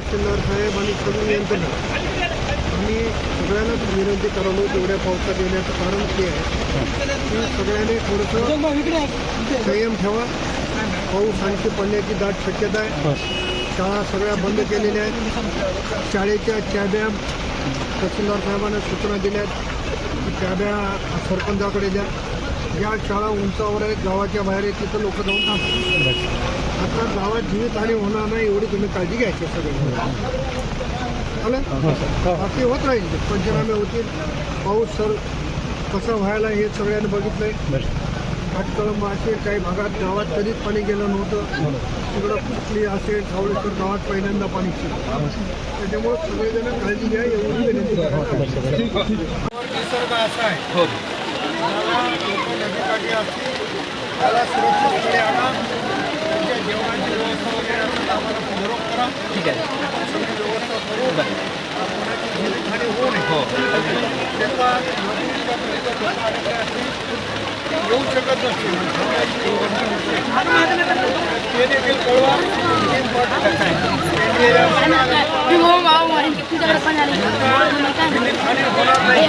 तहसीलदार साहेब आणि सगळी यंत्रणा. आम्ही सगळ्यांनाच विनंती करावं तेवढ्या पावसात येण्याचं कारण ते आहे. की सगळ्यांनी थोडंसं संयम ठेवा. पाऊस आणखी पडण्याची दाट शक्यता आहे. शाळा सगळ्या बंद केलेल्या आहेत. शाळेच्या चाब्या तहसीलदार साहेबांना सूचना दिल्या आहेत की चाब्या सरपंचाकडे द्या. ज्या शाळा उंचावर आहेत गावाच्या बाहेर आहेत तिथं लोक जाऊन थांबतात आता गावात जीवितहानी होणार नाही एवढी तुम्ही काळजी घ्यायची सगळी. चालेल बाकी होत राहील पंचनामे होतील. पाऊस सर कसा व्हायला हे सगळ्यांनी बघितलंय. काटकळंब असे काही भागात गावात कधीच पाणी गेलं नव्हतं. तिकडं कुठली असेल सावळेश्वर गावात पहिल्यांदा पाणी त्याच्यामुळे सगळेजण काळजी घ्या एवढी. निसर्ग असा आहे. हो. नदीकाठी असतील त्याला सुरक्षितकडे आणा. त्यांच्या जेवणाची व्यवस्था वगैरे असेल आम्हाला निरोप करा. ठीक आहे. सगळी व्यवस्था करू. कोणाची जीवितहानी होऊ नये हो. त्याचा नदीच्या पलीकडे लोकं आलेले असतील. येऊ शकत नसतील. ते देखील कळवा. हो आली जीवितहानी होणार नाही.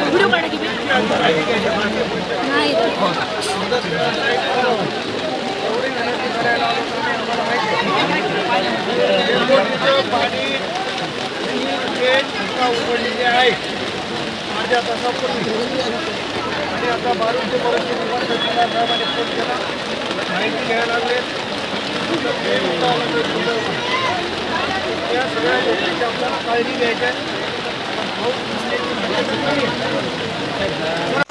उघडलेले आहे अर्ध्या तासापूर्वी आणि आता बारूदची परिस्थिती पण साहेबांनी फोन केला माहिती घ्यायला लागले ते त्या सगळ्या गोष्टीची आपल्याला काळजी घ्यायची आहे आहे.